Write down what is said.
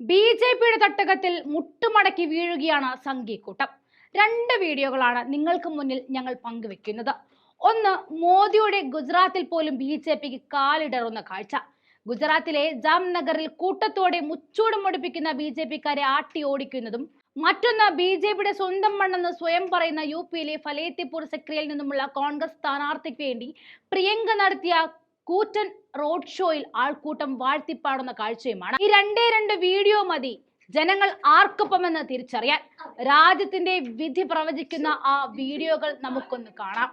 B J പിയുടെ തട്ടകത്തിൽ മുട്ടുമടക്കി വീഴുകയാണ് സംഘിക്കൂട്ടം. രണ്ട് വീഡിയോകളാണ് നിങ്ങൾക്ക് മുന്നിൽ ഞങ്ങൾ പങ്കുവെക്കുന്നത്. ഒന്ന് മോദിയുടെ ഗുജറാത്തിൽ പോലും ബി ജെ പിക്ക് കാലിടറുന്ന കാഴ്ച. ഗുജറാത്തിലെ ജാംനഗറിൽ കൂട്ടത്തോടെ മുച്ചൂട് മുടിപ്പിക്കുന്ന ബി ജെ പിക്കാരെ ആട്ടി ഓടിക്കുന്നതും മറ്റൊന്ന് ബി ജെ പിയുടെ സ്വന്തം മണ്ണെന്ന് സ്വയം പറയുന്ന യു പിയിലെ ഫലേത്തിപ്പൂർ സെക്രിയിൽ നിന്നുമുള്ള കോൺഗ്രസ് സ്ഥാനാർത്ഥിക്ക് വേണ്ടി പ്രിയങ്ക നടത്തിയ കൂറ്റൻ റോഡ് ഷോയിൽ ആൾക്കൂട്ടം വാഴ്ത്തിപ്പാടുന്ന കാഴ്ചയുമാണ്. ഈ രണ്ടേ രണ്ട് വീഡിയോ മതി. ജനങ്ങൾ ആർക്കൊപ്പമെന്ന് തിരിച്ചറിയാൻ രാജ്യത്തിന്റെ വിധി പ്രവചിക്കുന്ന ആ വീഡിയോകൾ നമുക്കൊന്ന് കാണാം.